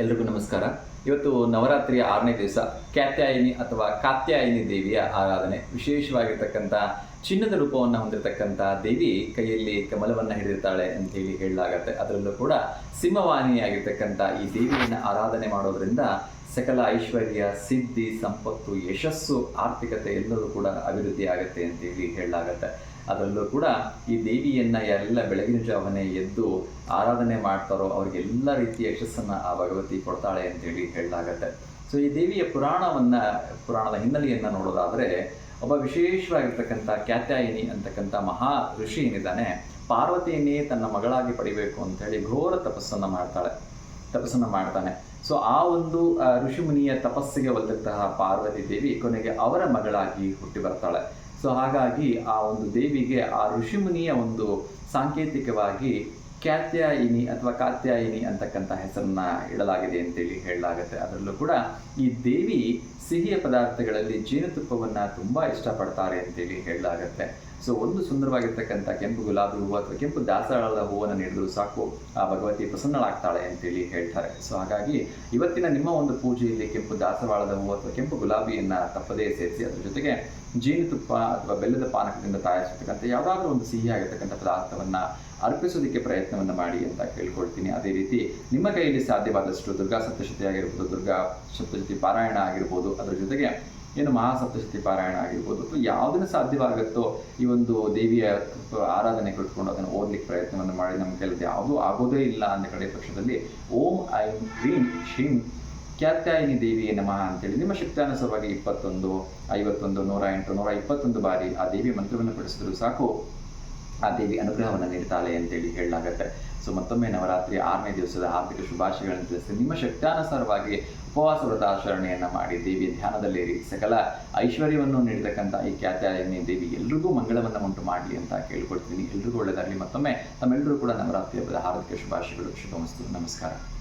ಎಲ್ರಿಗೂ ನಮಸ್ಕಾರ. ಇವತ್ತು ನವರಾತ್ರಿಯ ಆರನೇ ದಿವಸ ಕಾತ್ಯಾಯಿನಿ ಅಥವಾ ಕಾತ್ಯಾಯಿನಿ ದೇವಿಯ ಆರಾಧನೆ ವಿಶೇಷವಾಗಿರ್ತಕ್ಕಂಥ ಚಿನ್ನದ ರೂಪವನ್ನು ಹೊಂದಿರತಕ್ಕಂಥ ದೇವಿ ಕೈಯಲ್ಲಿ ಕಮಲವನ್ನು ಹಿಡಿದಿರ್ತಾಳೆ ಅಂತ ಹೇಳಿ ಹೇಳಲಾಗತ್ತೆ. ಅದರಲ್ಲೂ ಕೂಡ ಸಿಂಹವಾಹಿನಿಯಾಗಿರ್ತಕ್ಕಂಥ ಈ ದೇವಿಯನ್ನು ಆರಾಧನೆ ಮಾಡೋದ್ರಿಂದ ಸಕಲ ಐಶ್ವರ್ಯ, ಸಿದ್ಧಿ, ಸಂಪತ್ತು, ಯಶಸ್ಸು, ಆರ್ಥಿಕತೆ ಎಲ್ಲವೂ ಕೂಡ ಅಭಿವೃದ್ಧಿ ಆಗುತ್ತೆ ಅಂತ ಹೇಳಿ ಹೇಳಲಾಗತ್ತೆ. ಅದರಲ್ಲೂ ಕೂಡ ಈ ದೇವಿಯನ್ನ ಎಲ್ಲ ಬೆಳಗಿನ ಜಾವನೆ ಎದ್ದು ಆರಾಧನೆ ಮಾಡ್ತಾರೋ ಅವ್ರಿಗೆಲ್ಲ ರೀತಿಯ ಯಶಸ್ಸನ್ನ ಆ ಭಗವತಿ ಕೊಡ್ತಾಳೆ ಅಂತೇಳಿ ಹೇಳಲಾಗತ್ತೆ. ಸೊ ಈ ದೇವಿಯ ಪುರಾಣವನ್ನ, ಪುರಾಣದ ಹಿನ್ನೆಲೆಯನ್ನು ನೋಡೋದಾದ್ರೆ ಒಬ್ಬ ವಿಶೇಷವಾಗಿರ್ತಕ್ಕಂಥ ಕ್ಯಾತ್ಯಾಯಿನಿ ಅಂತಕ್ಕಂಥ ಮಹಾ ಋಷಿ ಏನಿದ್ದಾನೆ, ಪಾರ್ವತಿಯನ್ನೇ ತನ್ನ ಮಗಳಾಗಿ ಪಡಿಬೇಕು ಹೇಳಿ ಘೋರ ತಪಸ್ಸನ್ನ ಮಾಡ್ತಾಳೆ, ತಪಸ್ಸನ್ನ ಮಾಡ್ತಾನೆ. ಸೊ ಆ ಒಂದು ಋಷಿಮುನಿಯ ತಪಸ್ಸಿಗೆ ಒಲ್ದಂತಹ ಪಾರ್ವತಿ ದೇವಿ ಕೊನೆಗೆ ಅವರ ಮಗಳಾಗಿ ಹುಟ್ಟಿ ಬರ್ತಾಳೆ. ಸೊ ಹಾಗಾಗಿ ಆ ಒಂದು ದೇವಿಗೆ, ಆ ಋಷಿಮುನಿಯ ಒಂದು ಸಾಂಕೇತಿಕವಾಗಿ ಕ್ಯಾತ್ಯಾಯಿನಿ ಅಥವಾ ಕಾತ್ಯಾಯಿನಿ ಅಂತಕ್ಕಂಥ ಹೆಸರನ್ನ ಇಡಲಾಗಿದೆ ಅಂತೇಳಿ ಹೇಳಲಾಗುತ್ತೆ. ಅದರಲ್ಲೂ ಕೂಡ ಈ ದೇವಿ ಸಿಹಿಯ ಪದಾರ್ಥಗಳಲ್ಲಿ ಜೇನುತುಪ್ಪವನ್ನು ತುಂಬಾ ಇಷ್ಟಪಡ್ತಾರೆ ಅಂತೇಳಿ ಹೇಳಲಾಗುತ್ತೆ. ಸೊ ಒಂದು ಸುಂದರವಾಗಿರ್ತಕ್ಕಂಥ ಕೆಂಪು ಗುಲಾಬಿ ಹೂವು ಅಥವಾ ಕೆಂಪು ದಾಸವಾಳದ ಹೂವನ್ನು ನೀಡಿದ್ರು ಸಾಕು, ಆ ಭಗವತಿ ಪ್ರಸನ್ನಳಾಗ್ತಾಳೆ ಅಂತೇಳಿ ಹೇಳ್ತಾರೆ. ಸೊ ಹಾಗಾಗಿ ಇವತ್ತಿನ ನಿಮ್ಮ ಒಂದು ಪೂಜೆಯಲ್ಲಿ ಕೆಂಪು ದಾಸವಾಳದ ಹೂವು ಅಥವಾ ಕೆಂಪು ಗುಲಾಬಿಯನ್ನ ತಪ್ಪದೇ ಸೇರಿಸಿ, ಅದರ ಜೊತೆಗೆ ಜೇನುತುಪ್ಪ ಅಥವಾ ಬೆಲ್ಲದ ಪಾನಕದಿಂದ ತಯಾರಿಸಿರ್ತಕ್ಕಂಥ ಯಾವುದಾದ್ರೂ ಒಂದು ಸಿಹಿಯಾಗಿರ್ತಕ್ಕಂಥ ಪದಾರ್ಥವನ್ನ ಅರ್ಪಿಸೋದಕ್ಕೆ ಪ್ರಯತ್ನವನ್ನು ಮಾಡಿ ಅಂತ ಕೇಳ್ಕೊಳ್ತೀನಿ. ಅದೇ ರೀತಿ ನಿಮ್ಮ ಕೈಯಲ್ಲಿ ಸಾಧ್ಯವಾದಷ್ಟು ದುರ್ಗಾ ಸಪ್ತಶತಿ ಆಗಿರ್ಬೋದು, ದುರ್ಗಾ ಸಪ್ತಶತಿ ಪಾರಾಯಣ ಆಗಿರ್ಬೋದು, ಅದರ ಜೊತೆಗೆ ಏನು ಮಹಾಸಪ್ತಶತಿ ಪಾರಾಯಣ ಆಗಿರ್ಬೋದು ಅಥವಾ ಯಾವುದನ್ನು ಸಾಧ್ಯವಾಗುತ್ತೋ ಈ ಒಂದು ದೇವಿಯ ಆರಾಧನೆ ಕಟ್ಕೊಂಡು ಅದನ್ನು ಓದ್ಲಿಕ್ಕೆ ಪ್ರಯತ್ನವನ್ನು ಮಾಡಿ ನಮ್ಮ ಕೆಲವು ಯಾವುದೂ ಆಗೋದೇ ಇಲ್ಲ ಅಂತ ಕಡೆ ಪಕ್ಷದಲ್ಲಿ ಓಂ ಐಂ ಕ್ರೀಂ ಶ್ರೀಂ ಕ್ಯಾತ್ಯಾಯಿನಿ ದೇವಿಯೇ ನಮಃ ಅಂತೇಳಿ ನಿಮ್ಮ ಶಕ್ತಾನುಸಾರವಾಗಿ ಇಪ್ಪತ್ತೊಂದು, ಐವತ್ತೊಂದು, ನೂರ ಎಂಟು, ನೂರ ಇಪ್ಪತ್ತೊಂದು ಬಾರಿ ಆ ದೇವಿಯ ಮಂತ್ರವನ್ನು ಪಡಿಸಿದ್ರು ಸಾಕು. ಆ ದೇವಿ ಅನುಗ್ರಹವನ್ನು ನೀಡ್ತಾಳೆ ಅಂತೇಳಿ ಹೇಳಲಾಗತ್ತೆ. ಸೊ ಮತ್ತೊಮ್ಮೆ ನವರಾತ್ರಿ ಆರನೇ ದಿವಸದ ಹಾರ್ದಿಕ ಶುಭಾಶಯಗಳನ್ನು ತಿಳಿಸಿ ನಿಮ್ಮ ಶಕ್ತಾನುಸಾರವಾಗಿ ಉಪವಾಸ ವ್ರತಾಚರಣೆಯನ್ನ ಮಾಡಿ ದೇವಿಯ ಧ್ಯಾನದಲ್ಲಿರಿ ಸಕಲ ಐಶ್ವರ್ಯವನ್ನು ನೀಡತಕ್ಕಂಥ ಈ ಕ್ಯಾತ್ಯಾಯಿನಿ ದೇವಿ ಎಲ್ರಿಗೂ ಮಂಗಳವನ್ನು ಉಂಟು ಮಾಡಲಿ ಅಂತ ಕೇಳ್ಕೊಳ್ತೀನಿ ಎಲ್ರಿಗೂ ಒಳ್ಳೆಯದಾಗಲಿ ಮತ್ತೊಮ್ಮೆ ತಮ್ಮೆಲ್ಲರೂ ಕೂಡ ನವರಾತ್ರಿ ಹಬ್ಬದ ಹಾರ್ದಿಕ ಶುಭಾಶಯಗಳು. ಶುಭಮಸ್ತು. ನಮಸ್ಕಾರ.